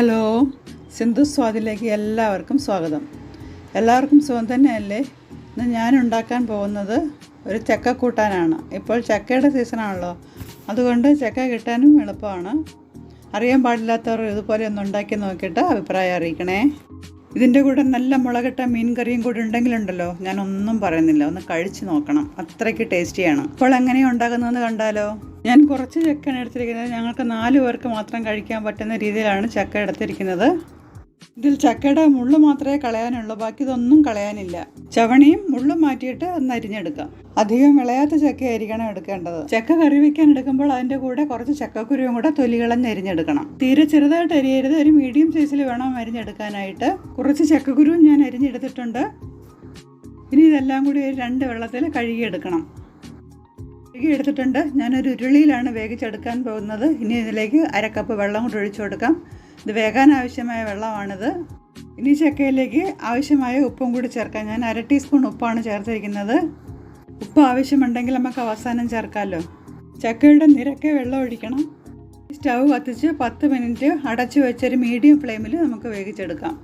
Hello Sindhu സ്വാദിലേക്ക് എല്ലാവർക്കും സ്വാഗതം. എല്ലാവർക്കും സുഖം തന്നെയല്ലേ? ഇന്ന് ഞാൻ ഉണ്ടാക്കാൻ പോകുന്നത് ഒരു ചക്ക കൂട്ടാനാണ്. ഇപ്പോൾ ചക്കയുടെ സീസണാണല്ലോ അതുകൊണ്ട് ചക്ക കിട്ടാനും എളുപ്പമാണ്. അറിയാൻ പാടില്ലാത്തവർ ഇതുപോലെ ഒന്ന് ഉണ്ടാക്കി നോക്കിയിട്ട് അഭിപ്രായം അറിയിക്കണേ. ഇതിന്റെ കൂടെ നല്ല മുളകിട്ട മീൻ കറിയും കൂടി ഉണ്ടെങ്കിലുണ്ടല്ലോ. ഞാനൊന്നും പറയുന്നില്ല. ഒന്ന് കഴിച്ച് നോക്കണം. അത്രയ്ക്ക് ടേസ്റ്റിയാണ്. അപ്പോൾ എങ്ങനെയാണ് ഉണ്ടാക്കുന്നതെന്ന് കണ്ടാലോ? ഞാൻ കുറച്ച് ചക്കയാണ് എടുത്തിരിക്കുന്നത്. ഞങ്ങൾക്ക് നാല് പേർക്ക് മാത്രം കഴിക്കാൻ പറ്റുന്ന രീതിയിലാണ് ചക്ക എടുത്തിരിക്കുന്നത്. ഇതിൽ ചക്കയുടെ മുള്ള് മാത്രമേ കളയാനുള്ളൂ. ബാക്കി ഇതൊന്നും കളയാനില്ല. ചവണിയും മുള്ളും മാറ്റിയിട്ട് ഒന്ന് അരിഞ്ഞെടുക്കാം. അധികം വിളയാത്ത ചക്കയായിരിക്കണം എടുക്കേണ്ടത്. ചക്ക കറി വെക്കാൻ എടുക്കുമ്പോൾ അതിന്റെ കൂടെ കുറച്ച് ചക്കക്കുരുവും കൂടെ തൊലികളഞ്ഞ് അരിഞ്ഞെടുക്കണം. തീരെ ചെറുതായിട്ട് അരിയരുത്. ഒരു മീഡിയം സൈസിൽ വേണം അരിഞ്ഞെടുക്കാനായിട്ട്. കുറച്ച് ചക്കക്കുരുവും ഞാൻ അരിഞ്ഞെടുത്തിട്ടുണ്ട്. ഇനി ഇതെല്ലാം കൂടി ഒരു രണ്ട് വെള്ളത്തിൽ കഴുകിയെടുക്കണം. കഴുകി എടുത്തിട്ടുണ്ട്. ഞാനൊരു ഉരുളിയിലാണ് വേവിച്ചെടുക്കാൻ പോകുന്നത്. ഇനി ഇതിലേക്ക് അര കപ്പ് വെള്ളം കൂടി ഒഴിച്ചു കൊടുക്കാം. ഇത് വേകാൻ ആവശ്യമായ വെള്ളമാണിത്. ഇനി ചക്കയിലേക്ക് ആവശ്യമായ ഉപ്പും കൂടി ചേർക്കാം. ഞാൻ അര ടീസ്പൂൺ ഉപ്പാണ് ചേർത്തിരിക്കുന്നത്. ഉപ്പ് ആവശ്യമുണ്ടെങ്കിൽ നമുക്ക് അവസാനം ചേർക്കാമല്ലോ ചക്കയുടെ നിരക്കെ വെള്ളം ഒഴിക്കണം. സ്റ്റൗ കത്തിച്ച് പത്ത് മിനിറ്റ് അടച്ചു വെച്ചൊരു മീഡിയം ഫ്ലെയിമിൽ നമുക്ക് വേവിച്ചെടുക്കാം.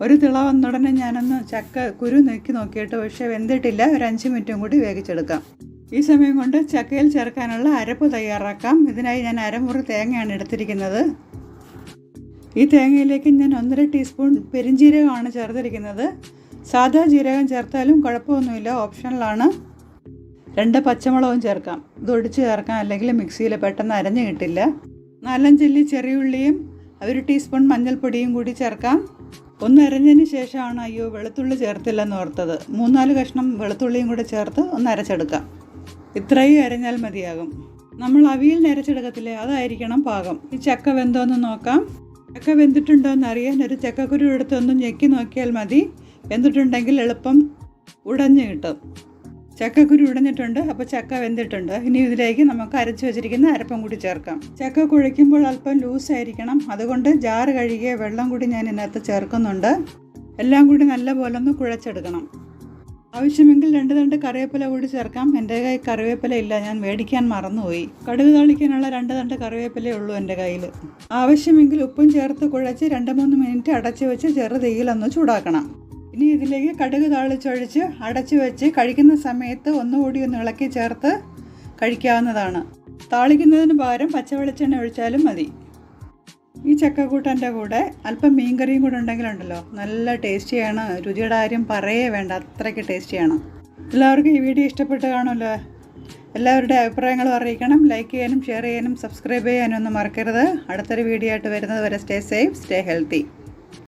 ഒരു തിള വന്നുടനെ ഞാനൊന്ന് ചക്ക കുരു നീക്കി നോക്കിയിട്ട് പക്ഷേ വെന്തിട്ടില്ല. ഒരു അഞ്ച് മിനിറ്റും കൂടി വേവിച്ചെടുക്കാം. ഈ സമയം കൊണ്ട് ചക്കയിൽ ചേർക്കാനുള്ള അരപ്പ് തയ്യാറാക്കാം. ഇതിനായി ഞാൻ അരമുറി തേങ്ങയാണ് എടുത്തിരിക്കുന്നത്. ഈ തേങ്ങയിലേക്ക് ഞാൻ ഒന്നര ടീസ്പൂൺ പെരിഞ്ജീരകമാണ് ചേർത്തിരിക്കുന്നത്. സാധാ ജീരകം ചേർത്താലും കുഴപ്പമൊന്നുമില്ല ഓപ്ഷണലാണ്. രണ്ട് പച്ചമുളകും ചേർക്കാം. ഇത് ഒടിച്ച് ചേർക്കാം അല്ലെങ്കിൽ മിക്സിയിൽ പെട്ടെന്ന് അരഞ്ഞു കിട്ടില്ല. നാലഞ്ചല്ലി ചെറിയുള്ളിയും ഒരു ടീസ്പൂൺ മഞ്ഞൾപ്പൊടിയും കൂടി ചേർക്കാം. ഒന്ന് അരഞ്ഞതിന് ശേഷമാണ് അയ്യോ വെളുത്തുള്ളി ചേർത്തില്ലെന്ന് ഓർത്തത്. മൂന്നാൽ കഷ്ണം വെളുത്തുള്ളിയും കൂടി ചേർത്ത് ഒന്ന് അരച്ചെടുക്കാം. ഇത്രയും അരഞ്ഞാൽ മതിയാകും. നമ്മൾ അവിയിൽ അരച്ചെടുക്കത്തില്ലേ അതായിരിക്കണം പാകം. ഈ ചക്ക വെന്തോന്ന് നോക്കാം. ചക്ക വെന്തിട്ടുണ്ടോ എന്ന് അറിയാൻ ഒരു ചക്കക്കുരു എടുത്ത് ഒന്ന് ഞെക്കി നോക്കിയാൽ മതി. വെന്തിട്ടുണ്ടെങ്കിൽ എളുപ്പം ഉടഞ്ഞു കിട്ടും. ചക്കക്കുരു ഉടഞ്ഞിട്ടുണ്ട് അപ്പോൾ ചക്ക വെന്തിട്ടുണ്ട്. ഇനി ഇതിലേക്ക് നമുക്ക് അരച്ച് വെച്ചിരിക്കുന്ന അരപ്പം കൂടി ചേർക്കാം. ചക്ക കുഴയ്ക്കുമ്പോൾ അല്പം ലൂസായിരിക്കണം അതുകൊണ്ട് ജാറ് കഴുകിയ വെള്ളം കൂടി ഞാൻ ഇതിനകത്ത് ചേർക്കുന്നുണ്ട്. എല്ലാം കൂടി നല്ലപോലെ ഒന്ന് കുഴച്ചെടുക്കണം. ആവശ്യമെങ്കിൽ രണ്ട് തണ്ട് കറിവേപ്പില കൂടി ചേർക്കാം. എന്റെ കൈ കറിവേപ്പില ഇല്ല. ഞാൻ മേടിക്കാൻ മറന്നുപോയി. കടുക് താളിക്കാനുള്ള രണ്ട് തണ്ട് കറിവേപ്പിലേ ഉള്ളൂ എന്റെ കയ്യിൽ ആവശ്യമെങ്കിൽ ഉപ്പും ചേർത്ത് കുഴച്ച് രണ്ട് മൂന്ന് മിനിറ്റ് അടച്ചു വെച്ച് ചെറു തീയിലൊന്ന് ചൂടാക്കണം. ഇനി ഇതിലേക്ക് കടുക് താളിച്ചൊഴിച്ച് അടച്ചു വെച്ച് കഴിക്കുന്ന സമയത്ത് ഒന്നുകൂടി ഒന്ന് ഇളക്കി ചേർത്ത് കഴിക്കാവുന്നതാണ്. താളിക്കുന്നതിന് പകരം പച്ചവെളിച്ചെണ്ണ ഒഴിച്ചാലും മതി. ഈ ചക്കക്കൂട്ടന്റെ കൂടെ അല്പം മീൻകറിയും കൂടെ ഉണ്ടെങ്കിലുണ്ടല്ലോ. നല്ല ടേസ്റ്റിയാണ്. രുചിയുടെ ആരും പറയേ വേണ്ട. അത്രയ്ക്ക് ടേസ്റ്റിയാണ്. എല്ലാവർക്കും ഈ വീഡിയോ ഇഷ്ടപ്പെട്ട് കാണുമല്ലോ? എല്ലാവരുടെ അഭിപ്രായങ്ങളും അറിയിക്കണം. ലൈക്ക് ചെയ്യാനും ഷെയർ ചെയ്യാനും സബ്സ്ക്രൈബ് ചെയ്യാനും ഒന്നും മറക്കരുത്. അടുത്തൊരു വീഡിയോ ആയിട്ട് വരുന്നത് വരെ സ്റ്റേ സേഫ് സ്റ്റേ ഹെൽത്തി.